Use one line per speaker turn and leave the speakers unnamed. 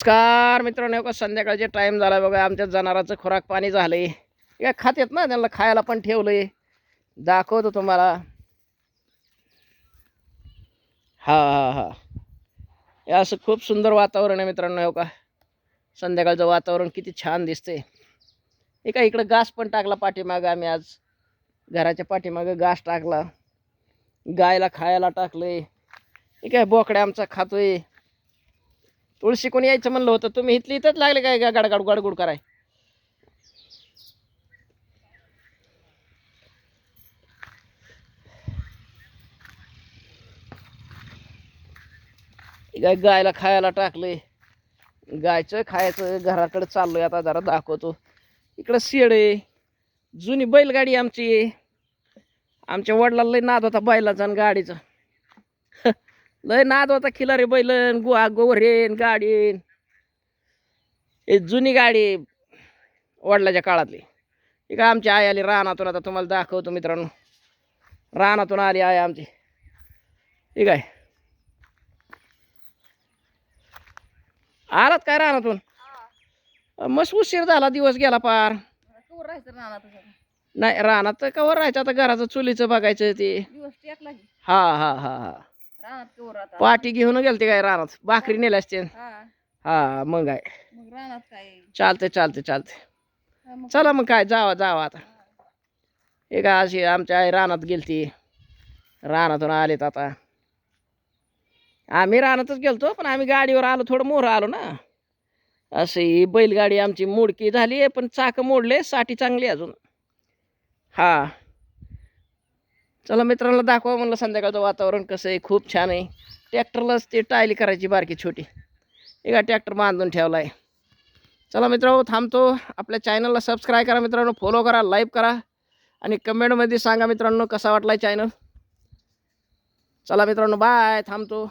नमस्कार मित्रांनो का संध्याकाळचे टाइम झाला बघा. आमच्या जनावराचं खुराक पाणी झालंय. काय येत ना त्यांना खायला पण ठेवलंय. दाखवतो तुम्हाला. हा हा हा. हे असं खूप सुंदर वातावरण आहे मित्रांनो हो का संध्याकाळचं वातावरण किती छान दिसते हे का इकडं घास पण टाकला पाठीमागं आम्ही आज. घराच्या पाठीमागं घास टाकला. गायला खायला टाकलंय. हे काय बोकड्या आमचा खातोय. तुळशी कोणी यायचं म्हणलं होतं तुम्ही इथली इथंच लागले काय गा- गडगड गडगुड कराय? काय गायला खायला टाकलंय. गायचं खायचं घराकडे चाललोय आता जरा दाखवतो. इकडं शेड आहे. जुनी बैलगाडी आमची आमच्या वडिलांना लय नाद होता बैलाचा आणि गाडीचा. लय नाद होता खिलारी बैलन गुहा गोवरेन गाडीन. हे जुनी गाडी वडिलाच्या काळातली. ही काय आमची आई आली रानातून. आता तुम्हाला दाखवतो मित्रांनो. रानातून आली आई आमची. ठीक आहे आलात काय रानातून? मस्त उशीर झाला दिवस गेला पार. नाही रानात कवर राहायचं. आता घराचं चुलीचं बघायचं ते.
की.
हा हा हा हा.
आता
पाठी घेऊन गेलते काय रानात? भाकरी नेल्या असते
हा.
हा मग
राहणार काय?
चालते चालते चालते
हा, मग
चला मग काय जावा जावा आता. हे. काय अशी आमच्या आई रानात गेलती. रानातून आलेत आता. आम्ही रानातच गेलतो पण आम्ही गाडीवर आलो थोडं मोरं आलो ना. अशी ही बैलगाडी आमची मोडकी झाली आहे पण चाक मोडले साठी चांगली आहे अजून. हा. चला मित्रांना दाखवा म्हणलं संध्याकाळचं वातावरण कसं आहे. खूप छान आहे. ट्रॅक्टरलाच ते टायली करायची बारकी छोटी. एका ट्रॅक्टर बांधून ठेवला आहे चला मित्रांनो थांबतो. आपल्या चॅनलला सबस्क्राईब करा मित्रांनो फॉलो करा लाईक करा. आणि कमेंटमध्ये सांगा मित्रांनो कसा वाटला चॅनल चला मित्रांनो बाय थांबतो.